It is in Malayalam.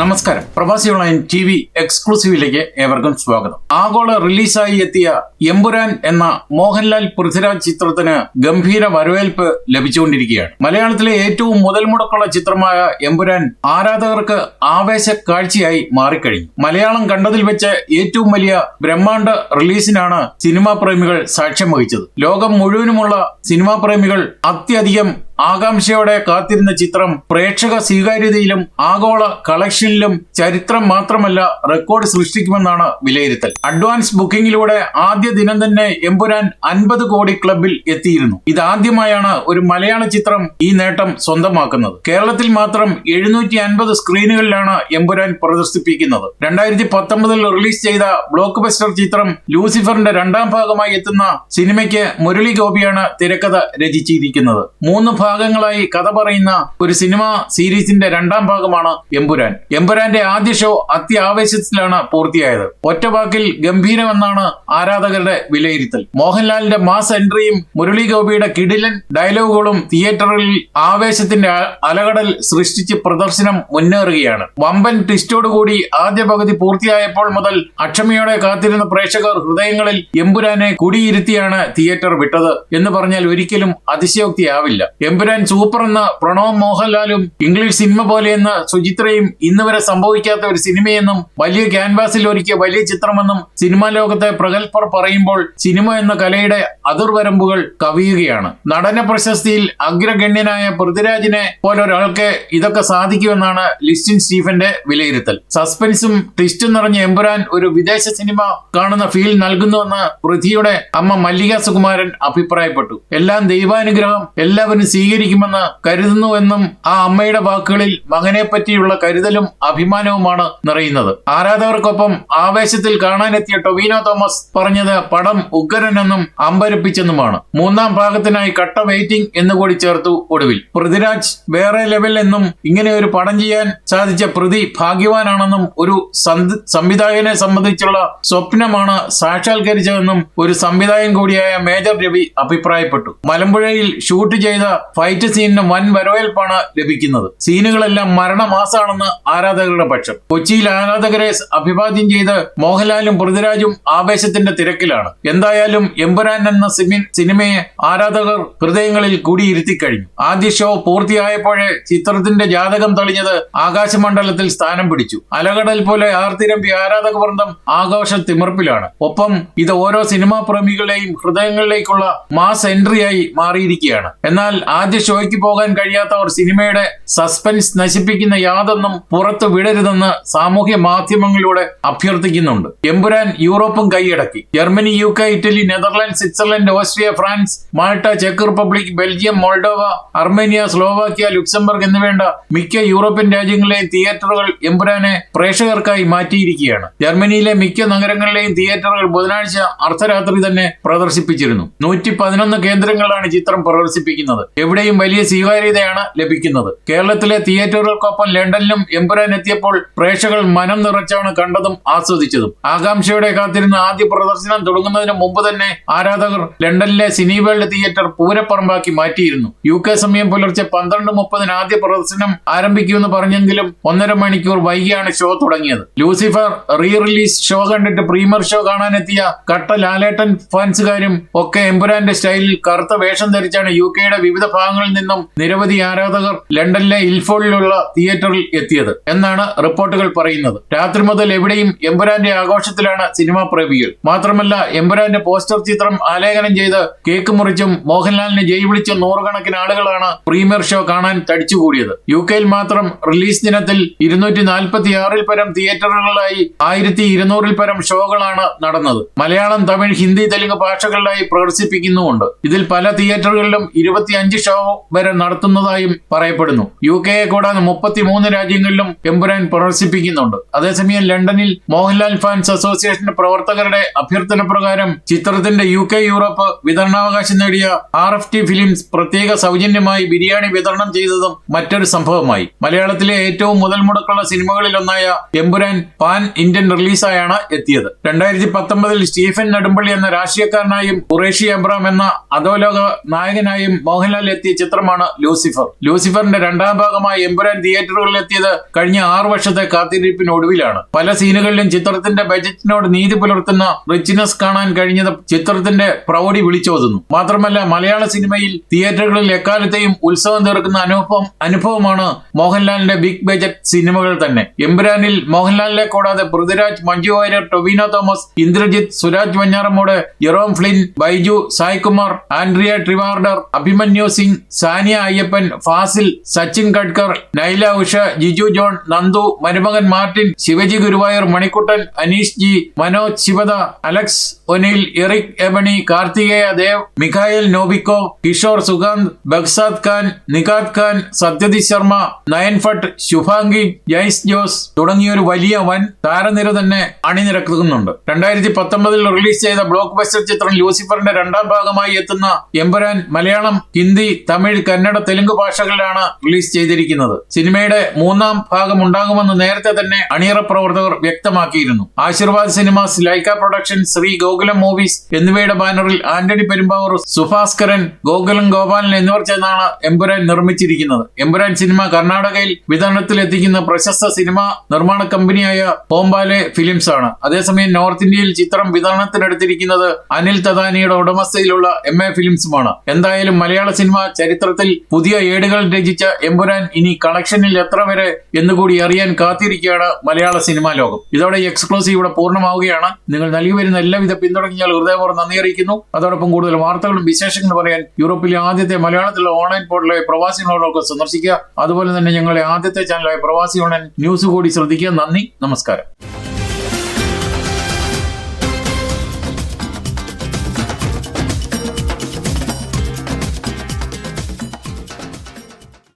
നമസ്കാരം. പ്രവാസി ഓൺലൈൻ ടി വി എക്സ്ക്ലൂസീവിലേക്ക് ഏവർക്കും സ്വാഗതം. ആഗോള റിലീസായി എത്തിയ എമ്പുരാൻ എന്ന മോഹൻലാൽ പൃഥ്വിരാജ് ചിത്രത്തിന് ഗംഭീര വരവേൽപ്പ് ലഭിച്ചുകൊണ്ടിരിക്കുകയാണ്. മലയാളത്തിലെ ഏറ്റവും മുതൽ മുടക്കുള്ള ചിത്രമായ എമ്പുരാൻ ആരാധകർക്ക് ആവേശ കാഴ്ചയായി മാറിക്കഴിഞ്ഞു. മലയാളം കണ്ടതിൽ വെച്ച് ഏറ്റവും വലിയ ബ്രഹ്മാണ്ഡ റിലീസിനാണ് സിനിമാ പ്രേമികൾ സാക്ഷ്യം വഹിച്ചത്. ലോകം മുഴുവനുമുള്ള സിനിമാ പ്രേമികൾ അത്യധികം ആകാംക്ഷയോടെ കാത്തിരുന്ന ചിത്രം പ്രേക്ഷക സ്വീകാര്യതയിലും ആഗോള കളക്ഷനിലും ചരിത്രം മാത്രമല്ല റെക്കോർഡ് സൃഷ്ടിക്കുമെന്നാണ് വിലയിരുത്തൽ. അഡ്വാൻസ് ബുക്കിംഗിലൂടെ ആദ്യ ദിനം തന്നെ എമ്പുരാൻ അൻപത് കോടി ക്ലബിൽ എത്തിയിരുന്നു. ഇതാദ്യമായാണ് ഒരു മലയാള ചിത്രം ഈ നേട്ടം സ്വന്തമാക്കുന്നത്. കേരളത്തിൽ മാത്രം എഴുന്നൂറ്റി അൻപത് സ്ക്രീനുകളിലാണ് എമ്പുരാൻ പ്രദർശിപ്പിക്കുന്നത്. രണ്ടായിരത്തി പത്തൊമ്പതിൽ റിലീസ് ചെയ്ത ബ്ലോക്ക് ബസ്റ്റർ ചിത്രം ലൂസിഫറിന്റെ രണ്ടാം ഭാഗമായി എത്തുന്ന സിനിമയ്ക്ക് മുരളി ഗോപിയാണ് തിരക്കഥ രചിച്ചിരിക്കുന്നത്. മൂന്ന് ഭാഗങ്ങളായി കഥ പറയുന്ന ഒരു സിനിമ സീരീസിന്റെ രണ്ടാം ഭാഗമാണ് എമ്പുരാൻ. എമ്പുരാന്റെ ആദ്യ ഷോ അത്യാവേശത്തിലാണ് പൂർത്തിയായത്. ഒറ്റവാക്കിൽ ഗംഭീരമെന്നാണ് ആരാധകരുടെ വിലയിരുത്തൽ. മോഹൻലാലിന്റെ മാസ് എൻട്രിയും മുരളി ഗോപിയുടെ കിടിലൻ ഡയലോഗുകളും തിയേറ്ററിൽ ആവേശത്തിന്റെ അലകടൽ സൃഷ്ടിച്ച് പ്രദർശനം മുന്നേറുകയാണ്. വമ്പൻ ട്വിസ്റ്റോടുകൂടി ആദ്യ പകുതി പൂർത്തിയായപ്പോൾ മുതൽ അക്ഷമയോടെ കാത്തിരുന്ന പ്രേക്ഷകർ ഹൃദയങ്ങളിൽ എമ്പുരാനെ കുടിയിരുത്തിയാണ് തിയേറ്റർ വിട്ടത് എന്ന് പറഞ്ഞാൽ ഒരിക്കലും അതിശയോക്തിയാവില്ല. എമ്പുരാൻ സൂപ്പർ എന്ന പ്രണവ് മോഹൻലാലും ഇംഗ്ലീഷ് സിനിമ പോലെയെന്ന് സുചിത്രയും ഇന്ന് വരെ സംഭവിക്കാത്ത ഒരു സിനിമയെന്നും വലിയ ക്യാൻവാസിൽ ഒരുക്കിയ വലിയ ചിത്രമെന്നും സിനിമാ ലോകത്തെ പ്രഗത്ഭർ പറയുമ്പോൾ സിനിമ എന്ന കലയുടെ അതിർവരമ്പുകൾ കവിയുകയാണ്. നടന പ്രശസ്തിയിൽ അഗ്രഗണ്യനായ പൃഥ്വിരാജിനെ പോലൊരാൾക്ക് ഇതൊക്കെ സാധിക്കുമെന്നാണ് ലിസ്റ്റിൻ സ്റ്റീഫന്റെ വിലയിരുത്തൽ. സസ്പെൻസും ട്വിസ്റ്റും നിറഞ്ഞ എമ്പുരാൻ ഒരു വിദേശ സിനിമ കാണുന്ന ഫീൽ നൽകുന്നുവെന്ന് പൃഥ്വിയുടെ അമ്മ മല്ലിക സുകുമാരൻ അഭിപ്രായപ്പെട്ടു. എല്ലാം ദൈവാനുഗ്രഹം എല്ലാവരും സ്വീകരിക്കുമെന്ന് കരുതുന്നുവെന്നും ആ അമ്മയുടെ വാക്കുകളിൽ മകനെ പറ്റിയുള്ള കരുതലും അഭിമാനവുമാണ് നിറയുന്നത്. ആരാധകർക്കൊപ്പം ആവേശത്തിൽ കാണാനെത്തിയ ടൊവിനോ തോമസ് പറഞ്ഞത് പടം ഉഗ്രനെന്നും അമ്പരപ്പിച്ചെന്നുമാണ്. മൂന്നാം ഭാഗത്തിനായി കട്ട വെയിറ്റിംഗ് എന്ന് കൂടി ചേർത്തു ഒടുവിൽ. പൃഥ്വിരാജ് വേറെ ലെവൽ എന്നും ഇങ്ങനെ ഒരു പടം ചെയ്യാൻ സാധിച്ച പ്രതി ഭാഗ്യവാനാണെന്നും ഒരു സംവിധായകനെ സംബന്ധിച്ചുള്ള സ്വപ്നമാണ് സാക്ഷാത്കരിച്ചതെന്നും ഒരു സംവിധായകൻ കൂടിയായ മേജർ രവി അഭിപ്രായപ്പെട്ടു. മലമ്പുഴയിൽ ഷൂട്ട് ചെയ്ത ഫൈറ്റ് സീനിന് വൻ വരവേൽപ്പാണ് ലഭിക്കുന്നത്. സീനുകളെല്ലാം മരണമാസാണെന്ന് ആരാധകരുടെ പക്ഷം. കൊച്ചിയിൽ ആരാധകരെ അഭിവാദ്യം ചെയ്ത് മോഹൻലാലും പൃഥ്വിരാജും ആവേശത്തിന്റെ തിരക്കിലാണ്. എന്തായാലും എമ്പുരാൻ എന്ന സിനിമയെ ആരാധകർ ഹൃദയങ്ങളിൽ കൂടിയിരുത്തി കഴിഞ്ഞു. ആദ്യ ഷോ പൂർത്തിയായപ്പോഴേ ചിത്രത്തിന്റെ ജാതകം തെളിഞ്ഞത് ആകാശമണ്ഡലത്തിൽ സ്ഥാനം പിടിച്ചു. അലകടൽ പോലെ ആർത്തിരമ്പി ആരാധക വൃന്ദം ആഘോഷ തിമിർപ്പിലാണ്. ഒപ്പം ഇത് ഓരോ സിനിമാ പ്രേമികളെയും ഹൃദയങ്ങളിലേക്കുള്ള മാസ് എൻട്രിയായി മാറിയിരിക്കുകയാണ്. എന്നാൽ ആദ്യ ഷോയ്ക്ക് പോകാൻ കഴിയാത്തവർ സിനിമയുടെ സസ്പെൻസ് നശിപ്പിക്കുന്ന യാതൊന്നും പുറത്തു വിടരുതെന്ന് സാമൂഹ്യ മാധ്യമങ്ങളിലൂടെ അഭ്യർത്ഥിക്കുന്നുണ്ട്. എമ്പുരാൻ യൂറോപ്പും കൈയടക്കി. Germany U K Italy Netherland Switzerland Austria France Malta check Republic Belgium Moldova Armenia Slovakia Luxembourg എന്നിവേണ്ട മിക്ക യൂറോപ്യൻ രാജ്യങ്ങളിലെയും തിയേറ്ററുകൾ എമ്പുരാനെ പ്രേക്ഷകർക്കായി മാറ്റിയിരിക്കുകയാണ്. ജർമ്മനിയിലെ മിക്ക നഗരങ്ങളിലെയും തിയേറ്ററുകൾ ബുധനാഴ്ച അർദ്ധരാത്രി തന്നെ പ്രദർശിപ്പിച്ചിരുന്നു. നൂറ്റി കേന്ദ്രങ്ങളാണ് ചിത്രം പ്രദർശിപ്പിക്കുന്നത്. എവിടെയും വലിയ സ്വീകാര്യതയാണ് ലഭിക്കുന്നത്. കേരളത്തിലെ തിയേറ്ററുകൾക്കൊപ്പം ലണ്ടനിലും എമ്പുരാൻ എത്തിയപ്പോൾ പ്രേക്ഷകർ മനം നിറച്ചാണ് കണ്ടതും ആസ്വദിച്ചതും. ആകാംക്ഷയോടെ കാത്തിരുന്ന ആദ്യ പ്രദർശനം തുടങ്ങുന്നതിന് മുമ്പ് തന്നെ ആരാധകർ ലണ്ടനിലെ സിനി വേൾഡ് തിയേറ്റർ പൂരപ്പറമ്പാക്കി മാറ്റിയിരുന്നു. യു കെ സമയം പുലർച്ചെ പന്ത്രണ്ട് മുപ്പതിന് ആദ്യ പ്രദർശനം ആരംഭിക്കുമെന്ന് പറഞ്ഞെങ്കിലും ഒന്നര മണിക്കൂർ വൈകിയാണ് ഷോ തുടങ്ങിയത്. ലൂസിഫർ റീ റിലീസ് ഷോ കണ്ടിട്ട് പ്രീമിയർ ഷോ കാണാനെത്തിയ കട്ട ലാലേട്ടൻ ഫാൻസുകാരും ഒക്കെ എമ്പുരാന്റെ സ്റ്റൈലിൽ കറുത്ത വേഷം ധരിച്ചാണ് യു കെയുടെ വിവിധ ഭാഗങ്ങളിൽ നിന്നും നിരവധി ആരാധകർ ലണ്ടനിലെ ഇൽഫോളിലുള്ള തിയേറ്ററിൽ എത്തിയത് എന്നാണ് റിപ്പോർട്ടുകൾ പറയുന്നത്. രാത്രി മുതൽ എവിടെയും എമ്പുരാന്റെ ആഘോഷത്തിലാണ് സിനിമാ പ്രേമികൾ. മാത്രമല്ല എമ്പുരാന്റെ പോസ്റ്റർ ചിത്രം ആലേഖനം ചെയ്ത് കേക്ക് മുറിച്ചും മോഹൻലാലിനെ ജയ് വിളിച്ച നൂറുകണക്കിന് ആളുകളാണ് പ്രീമിയർ ഷോ കാണാൻ തടിച്ചുകൂടിയത്. യു കെയിൽ മാത്രം റിലീസ് ദിനത്തിൽ ഇരുന്നൂറ്റി നാൽപ്പത്തി ആറിൽ പരം തിയേറ്ററുകളിലായി ആയിരത്തി ഇരുന്നൂറിൽ പരം ഷോകളാണ് നടന്നത്. മലയാളം തമിഴ് ഹിന്ദി തെലുങ്ക് ഭാഷകളിലായി പ്രദർശിപ്പിക്കുന്നുമുണ്ട്. ഇതിൽ പല തിയേറ്ററുകളിലും ഇരുപത്തിയഞ്ച് ഷോ വരെ നടത്തുന്നതായും പറയപ്പെടുന്നു. യു കെയെ കൂടാതെ മുപ്പത്തിമൂന്ന് രാജ്യങ്ങളിലും എമ്പുരാൻ പ്രദർശിപ്പിക്കുന്നുണ്ട്. അതേസമയം ലണ്ടനിൽ മോഹൻലാൽ ഫാൻസ് അസോസിയേഷൻ പ്രവർത്തകരുടെ അഭ്യർത്ഥന പ്രകാരം ചിത്രത്തിന്റെ യു കെ യൂറോപ്പ് വിതരണാവകാശം നേടിയ ആർ എഫ് ടി ഫിലിംസ് പ്രത്യേക സൗജന്യമായി ബിരിയാണി വിതരണം ചെയ്തതും മറ്റൊരു സംഭവമായി. മലയാളത്തിലെ ഏറ്റവും മുതൽ മുടക്കുള്ള സിനിമകളിലൊന്നായ എമ്പുരാൻ പാൻ ഇന്ത്യൻ റിലീസായാണ് എത്തിയത്. രണ്ടായിരത്തി പത്തൊമ്പതിൽ സ്റ്റീഫൻ നെടുമ്പള്ളി എന്ന രാഷ്ട്രീയക്കാരനായും ഉറേഷി അബ്രാം എന്ന അധോലോക നായകനായും മോഹൻലാൽ എത്തിയ ചിത്രമാണ് ലൂസിഫർ. ലൂസിഫറിന്റെ രണ്ടാം ഭാഗമായ എമ്പുരാൻ തിയേറ്ററുകളിൽ എത്തിയത് കഴിഞ്ഞ ആറു വർഷത്തെ കാത്തിരിപ്പിനൊടുവിലാണ് പല സീനുകളിലും ചിത്രത്തിന്റെ ബജറ്റിനോട് നീതി പുലർത്തുന്ന റിച്ച്നെസ് കാണാൻ കഴിഞ്ഞത് ചിത്രത്തിന്റെ പ്രൗഢി വിളിച്ചോതുന്നു. മാത്രമല്ല മലയാള സിനിമയിൽ തിയേറ്ററുകളിൽ എക്കാലത്തെയും ഉത്സവം തീർക്കുന്ന അനുഭവം അനുഭവമാണ് മോഹൻലാലിന്റെ ബിഗ് ബജറ്റ് സിനിമകൾ തന്നെ. എമ്പുരാനിൽ മോഹൻലാലിനെ കൂടാതെ Prithviraj Manju Warrier Tovino Thomas Indrajith Suraj Venjaramoodu Jerome Flynn Baiju Saikumar Andrea Tivadar Abhimanyu Singh Saniya Iyappan Fazil Sachin Khedekar Naila Usha Giju John Nandu മരുമകൻ Martin Shivaji Guruvayoor Manikuttan Aneesh G Manoj Shivada Alex O'Neil Eric Ebouaney Karthikeya Dev Mikhail Novikov Kishore Sukant Behzad Khan Nikhat Khan സത്യതി Sharma Nayan Bhatt Shubhangi Jaise Jose തുടങ്ങിയ ഒരു വലിയ വൻ താരനിര തന്നെ അണിനിരക്കുന്നുണ്ട്. രണ്ടായിരത്തി പത്തൊമ്പതിൽ റിലീസ് ചെയ്ത ബ്ലോക്ക് ബസ്റ്റർ ചിത്രം ലൂസിഫറിന്റെ രണ്ടാം ഭാഗമായി എത്തുന്ന എമ്പുരാൻ മലയാളം ഹിന്ദി തമിഴ് കന്നഡ തെലുങ്ക് ഭാഷകളിലാണ് റിലീസ് ചെയ്തിരിക്കുന്നത്. സിനിമയുടെ മൂന്നാം ഭാഗം ഉണ്ടാകുമെന്ന് നേരത്തെ തന്നെ അണിയറ പ്രവർത്തകർ വ്യക്തമാക്കിയിരുന്നു. Aashirvad cinemas Lyca production Shri Gokulam movies എന്നിവയുടെ ബാനറിൽ ആന്റണി പെരുമ്പാവൂർ സുഭാസ്കരൻ ഗോകുലം ഗോപാലൻ എന്നിവർ ചേർന്നാണ് എമ്പുരാൻ നിർമ്മിച്ചിരിക്കുന്നത്. എമ്പുരാൻ സിനിമ കർണാടകയിൽ വിതരണത്തിൽ എത്തിക്കുന്ന പ്രശസ്ത സിനിമ നിർമ്മാണ കമ്പനിയായ ഹോംബാലെ ഫിലിംസ് ആണ്. അതേസമയം നോർത്ത് ഇന്ത്യയിൽ ചിത്രം വിതരണത്തിനെടുത്തിരിക്കുന്നത് അനിൽ തദാനിയുടെ ഉടമസ്ഥയിലുള്ള എം എ ഫിലിംസുമാണ്. എന്തായാലും മലയാള സിനിമ ചരിത്രത്തിൽ പുതിയ ഏടുകൾ രചിച്ച എമ്പുരാൻ ഇനി കളക്ഷനിൽ എത്ര വരെ എന്നുകൂടി അറിയാൻ കാത്തിരിക്കുകയാണ് മലയാള സിനിമാ ലോകം. ഇതോടെ എക്സ്ക്ലൂസീവ് ഇവിടെ പൂർണമാവുകയാണ്. നിങ്ങൾ നൽകി വരുന്ന എല്ലാവിധ പിന്തുണയ്ക്കാൻ ഹൃദയപൂർവം നന്ദി അറിയിക്കുന്നു. അതോടൊപ്പം കൂടുതൽ വാർത്തകളും വിശേഷങ്ങളും പറയാൻ യൂറോപ്പിലെ ആദ്യത്തെ മലയാളത്തിലുള്ള ഓൺലൈൻ പോർട്ടലായ പ്രവാസികളോടൊക്കെ സന്ദർശിക്കുക. അതുപോലെ തന്നെ ഞങ്ങളുടെ ആദ്യത്തെ ചാനലായ പ്രവാസി ഓൺലൈൻ ന്യൂസ് കൂടി ശ്രദ്ധിക്കുക. നന്ദി നമസ്കാരം.